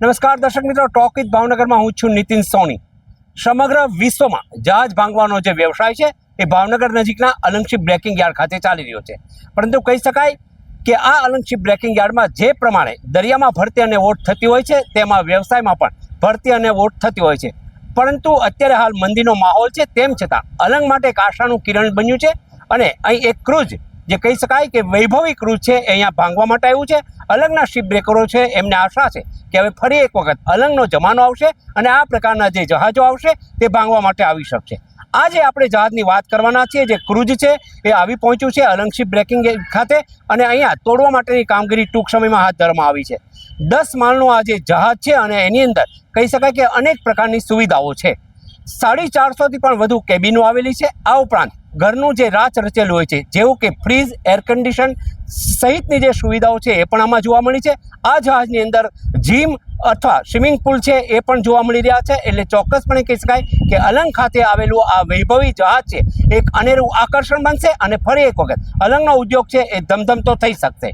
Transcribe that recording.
નમસ્કાર દર્શક મિત્રો, ટોક વિથ ભાવનગરમાં હું છું નીતિન સોની. સમગ્ર વિશ્વમાં જહાજ ભાંગવાનો જે વ્યવસાય છે, એ ભાવનગર નજીકના અલંગશીપ બ્રેકિંગ યાર્ડ ખાતે ચાલી રહ્યો છે. પરંતુ કહી શકાય કે આ અલંગશીપ બ્રેકિંગ યાર્ડમાં જે પ્રમાણે દરિયામાં ભરતી અને ઓટ થતી હોય છે, તેમાં વ્યવસાયમાં પણ ભરતી અને ઓટ થતી હોય છે. પરંતુ અત્યારે હાલ મંદીનો માહોલ છે, તેમ છતાં અલંગ માટે એક આશાનું કિરણ બન્યું છે અને અહીં એક ક્રૂઝ જે કહી શકાય કે વૈભવી ક્રૂઝ છે, એ અહીંયા ભાંગવા માટે આવ્યું છે. અલંગના શિપ બ્રેકરો છે, એમને આશા છે કે હવે ફરી એક વખત અલંગનો જમાનો આવશે અને આ પ્રકારના જે જહાજો આવશે, તે ભાંગવા માટે આવી શકશે. આજે આપણે જહાજની વાત કરવાના છીએ, જે ક્રૂઝ છે, એ આવી પહોંચ્યું છે અલંગ શિપ બ્રેકિંગ ખાતે અને અહીંયા તોડવા માટેની કામગીરી ટૂંક સમયમાં હાથ ધરવામાં આવી છે. દસ માળનું આ જે જહાજ છે અને એની અંદર કહી શકાય કે અનેક પ્રકારની સુવિધાઓ છે. સાડી ચારસોથી પણ વધુ કેબિનો આવેલી છે. આ ઉપરાંત ઘરનું જે રાચ રચેલું હોય છે, જેવું કે ફ્રીજ એર કન્ડિશન સહિતની જે સુવિધાઓ છે એ પણ આમાં જોવા મળી છે. આ જહાજની અંદર જીમ અથવા સ્વિમિંગ પુલ છે એ પણ જોવા મળી રહ્યા છે. એટલે ચોક્કસપણે કહી શકાય કે અલંગ ખાતે આવેલું આ વૈભવી જહાજ છે, એક અનેરું આકર્ષણ બનશે અને ફરી એક વખત અલંગનો ઉદ્યોગ છે એ ધમધમતો થઈ શકશે.